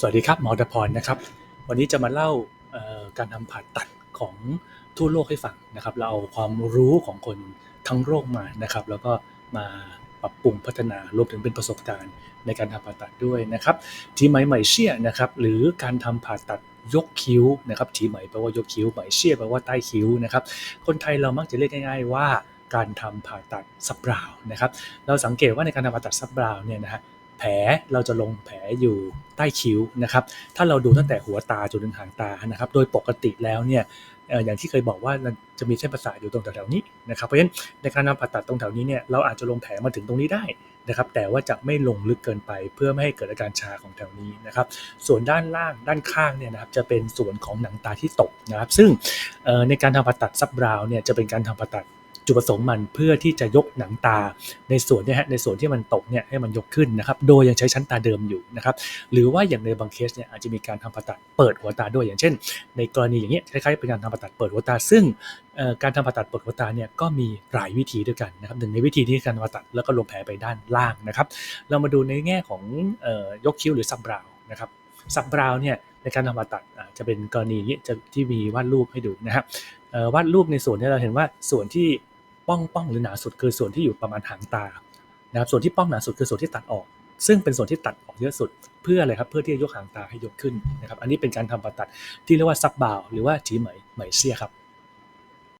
สวัสดีครับหมอดพรนะครับ วันนี้จะมาเล่าการทำผ่าตัดของทั่วโลกให้ฟังนะครับ เราเอาความรู้ของคนทั้งโลกมานะครับ แล้วก็มาปรับปรุงพัฒนารวมถึงเป็นประสบการณ์ในการทำผ่าตัดด้วยนะครับทีไหมไหมเชี่ยนะครับหรือการทำผ่าตัดยกคิ้วนะครับทีไหมแปลว่ายกคิ้วไหมเชี่ยแปลว่าใต้คิ้วนะครับ คนไทยเรามักจะเรียกง่าย ๆ ว่าการทำผ่าตัดซับราวน์นะครับ เราสังเกตว่าในการทำผ่าตัดซับราวน์เนี่ยนะฮะ แผลเราจะลงแผลอยู่ใต้คิ้วนะครับ ถ้าเราดูตั้งแต่หัวตาจนถึงหางตานะครับ โดยปกติแล้วเนี่ยอย่างที่เคยบอกว่าจะมีเส้นประสาทอยู่ตรงแถวๆนี้นะครับ เพราะฉะนั้นในการทำผ่าตัดตรงแถวนี้เนี่ยเราอาจจะลงแผลมาถึงตรงนี้ได้นะครับ แต่ว่าจะไม่ลงลึกเกินไปเพื่อไม่ให้เกิดอาการชาของแถวนี้นะครับ ส่วนด้านล่างด้านข้างเนี่ยนะครับจะเป็นส่วนของหนังตาที่ตกนะครับ ซึ่งในการทำผ่าตัดซับบราวน์เนี่ยจะเป็นการทำผ่าตัด จุดประสงค์มันเพื่อที่จะยกหนังตาในส่วนเนี่ยฮะในส่วนที่มันตกเนี่ยให้มันยกขึ้นนะครับโดยยังใช้ชั้นตาเดิมอยู่นะครับหรือว่าอย่างในบางเคสเนี่ยอาจจะมีการทำผ่าตัดเปิดหัวตาด้วยอย่างเช่น ในกรณีอย่างเงี้ยคล้ายๆเป็นการทำผ่าตัดเปิดหัวตา ซึ่งการทำผ่าตัดเปิดหัวตาเนี่ยก็มีหลายวิธีด้วยกันนะครับหนึ่งในวิธีที่การผ่าตัดแล้วก็ลงแผลไปด้านล่างนะครับ เรามาดูในแง่ของออยกคิ้วหรือซับบราวน์นะครับซับบราวน์เนี่ยในการทำผ่าตัดจะเป็นกรณีอย่างเงี้จะที่มีวาดรูปให้ดูนะครับวาดรูปในส่วนที่เราเห็นว่าส่วนที่ ป้องป้องหรือหนาสุดคือส่วนที่อยู่ประมาณหางตานะครับส่วนที่ป้องหนาสุดคือส่วนที่ตัดออก ซึ่งเป็นส่วนที่ตัดออกเยอะสุด เพื่ออะไรครับเพื่อที่จะยกหางตาให้ยกขึ้นนะครับอันนี้เป็นการทำผ่าตัดที่เรียกว่าซับบาวหรือว่าจีไหมไหมเสียครับ